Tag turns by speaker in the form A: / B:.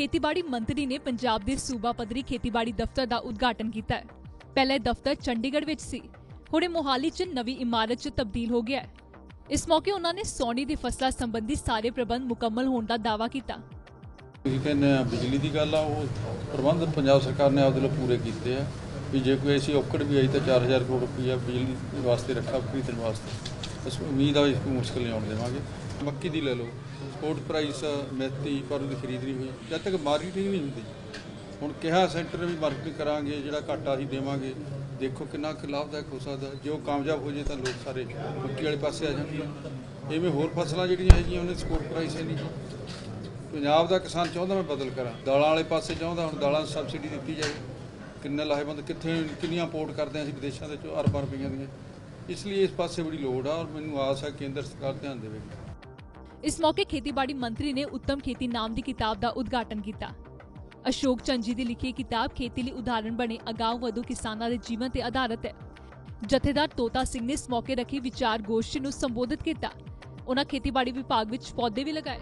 A: ਖੇਤੀਬਾੜੀ ਮੰਤਰੀ ਨੇ ਪੰਜਾਬ ਦੇ ਸੂਬਾ ਪੱਧਰੀ ਖੇਤੀਬਾੜੀ ਦਫ਼ਤਰ ਦਾ ਉਦਘਾਟਨ ਕੀਤਾ ਹੈ। ਪਹਿਲੇ ਦਫ਼ਤਰ ਚੰਡੀਗੜ੍ਹ ਵਿੱਚ ਸੀ। ਹੁਣ ਇਹ ਮੋਹਾਲੀ 'ਚ ਨਵੀਂ ਇਮਾਰਤ 'ਚ ਤਬਦੀਲ ਹੋ ਗਿਆ ਹੈ। ਇਸ ਮੌਕੇ ਉਹਨਾਂ ਨੇ ਸੌਣੀ ਦੀ ਫਸਲਾਂ ਸੰਬੰਧੀ ਸਾਰੇ ਪ੍ਰਬੰਧ ਮੁਕੰਮਲ ਹੋਣ ਦਾ ਦਾਅਵਾ ਕੀਤਾ।
B: ਤੁਸੀਂ ਕਹਿੰਦੇ ਆ, ਬਿਜਲੀ ਦੀ ਗੱਲ ਆ, ਉਹ ਪ੍ਰਬੰਧ ਪੰਜਾਬ ਸਰਕਾਰ ਨੇ ਆਪਦੇ ਲਈ ਪੂਰੇ ਕੀਤੇ ਆ। ਵੀ ਜੇ ਕੋਈ ਐਸੀ ਔਕੜ ਵੀ ਆਈ ਤਾਂ 4000 ਕਰੋੜ ਰੁਪਈਆ ਬਿਜਲੀ ਵਾਸਤੇ ਰੱਖਾ ਖਰੀਦਣ ਵਾਸਤੇ। ਬਸ ਉਮੀਦ ਆ ਵੀ ਕੋਈ ਮੁਸ਼ਕਲ ਨਹੀਂ ਆਉਣ ਦੇਵਾਂਗੇ। ਮੱਕੀ ਦੀ ਲੈ ਲਓ। ਸਪੋਰਟ ਪ੍ਰਾਈਸ ਮੈਤੀ ਪਰ ਦੀ ਖਰੀਦਣੀ ਹੋਈ। ਜਦ ਤੱਕ ਮਾਰਕੀਟਿੰਗ ਨਹੀਂ ਹੁੰਦੀ, ਹੁਣ ਕਿਹਾ ਸੈਂਟਰ ਵੀ ਮਾਰਕੀਟਿੰਗ ਕਰਾਂਗੇ, ਜਿਹੜਾ ਘਾਟਾ ਅਸੀਂ ਦੇਵਾਂਗੇ। ਦੇਖੋ ਕਿੰਨਾ ਕੁ ਲਾਭਦਾਇਕ ਹੋ ਸਕਦਾ। ਜੇ ਉਹ ਕਾਮਯਾਬ ਹੋ ਜੇ ਤਾਂ ਲੋਕ ਸਾਰੇ ਮੱਕੀ ਵਾਲੇ ਪਾਸੇ ਆ ਜਾਣਗੇ। ਇਵੇਂ ਹੋਰ ਫਸਲਾਂ ਜਿਹੜੀਆਂ ਹੈਗੀਆਂ, ਉਹਨੇ ਸਪੋਰਟ ਪ੍ਰਾਈਸ ਹੈ ਨਹੀਂ। ਪੰਜਾਬ ਦਾ ਕਿਸਾਨ ਚਾਹੁੰਦਾ ਮੈਂ ਬਦਲ ਕਰਾਂ। ਦਾਲਾਂ ਵਾਲੇ ਪਾਸੇ ਚਾਹੁੰਦਾ, ਹੁਣ ਦਾਲਾਂ ਸਬਸਿਡੀ ਦਿੱਤੀ ਜਾਵੇ ਕਿੰਨੇ ਲਾਹੇਵੰਦ, ਕਿੱਥੇ, ਕਿੰਨੀਆਂ ਇੰਪੋਰਟ ਕਰਦੇ ਹਾਂ ਅਸੀਂ ਵਿਦੇਸ਼ਾਂ ਦੇ ਚੋਂ? ਅਰਬਾਂ ਰੁਪਈਆਂ ਦੀਆਂ। ਇਸ ਲਈ ਇਸ ਪਾਸੇ ਬੜੀ ਲੋੜ ਆ ਔਰ ਮੈਨੂੰ ਆਸ ਹੈ ਕੇਂਦਰ ਸਰਕਾਰ ਧਿਆਨ ਦੇਵੇਗੀ
A: ਇਸ ਮੌਕੇ ਖੇਤੀਬਾੜੀ ਮੰਤਰੀ ਨੇ ਉੱਤਮ ਖੇਤੀ ਨਾਮ ਦੀ ਕਿਤਾਬ ਦਾ ਉਦਘਾਟਨ ਕੀਤਾ। ਅਸ਼ੋਕ ਚੰਜੀ ਦੀ ਲਿਖੀ ਕਿਤਾਬ ਖੇਤੀ ਲਈ ਉਦਾਹਰਣ ਬਣੇ ਅਗਾਊ ਵਧੂ ਕਿਸਾਨਾਂ ਦੇ ਜੀਵਨ ਤੇ ਆਧਾਰਿਤ ਹੈ। ਜਥੇਦਾਰ ਤੋਤਾ ਸਿੰਘ ਨੇ ਇਸ ਮੌਕੇ ਰੱਖੀ ਵਿਚਾਰ ਗੋਸ਼ਟੀ ਨੂੰ ਸੰਬੋਧਿਤ ਕੀਤਾ। ਉਹਨਾਂ ਖੇਤੀਬਾੜੀ ਵਿਭਾਗ ਵਿੱਚ ਪੌਦੇ ਵੀ ਲਗਾਏ।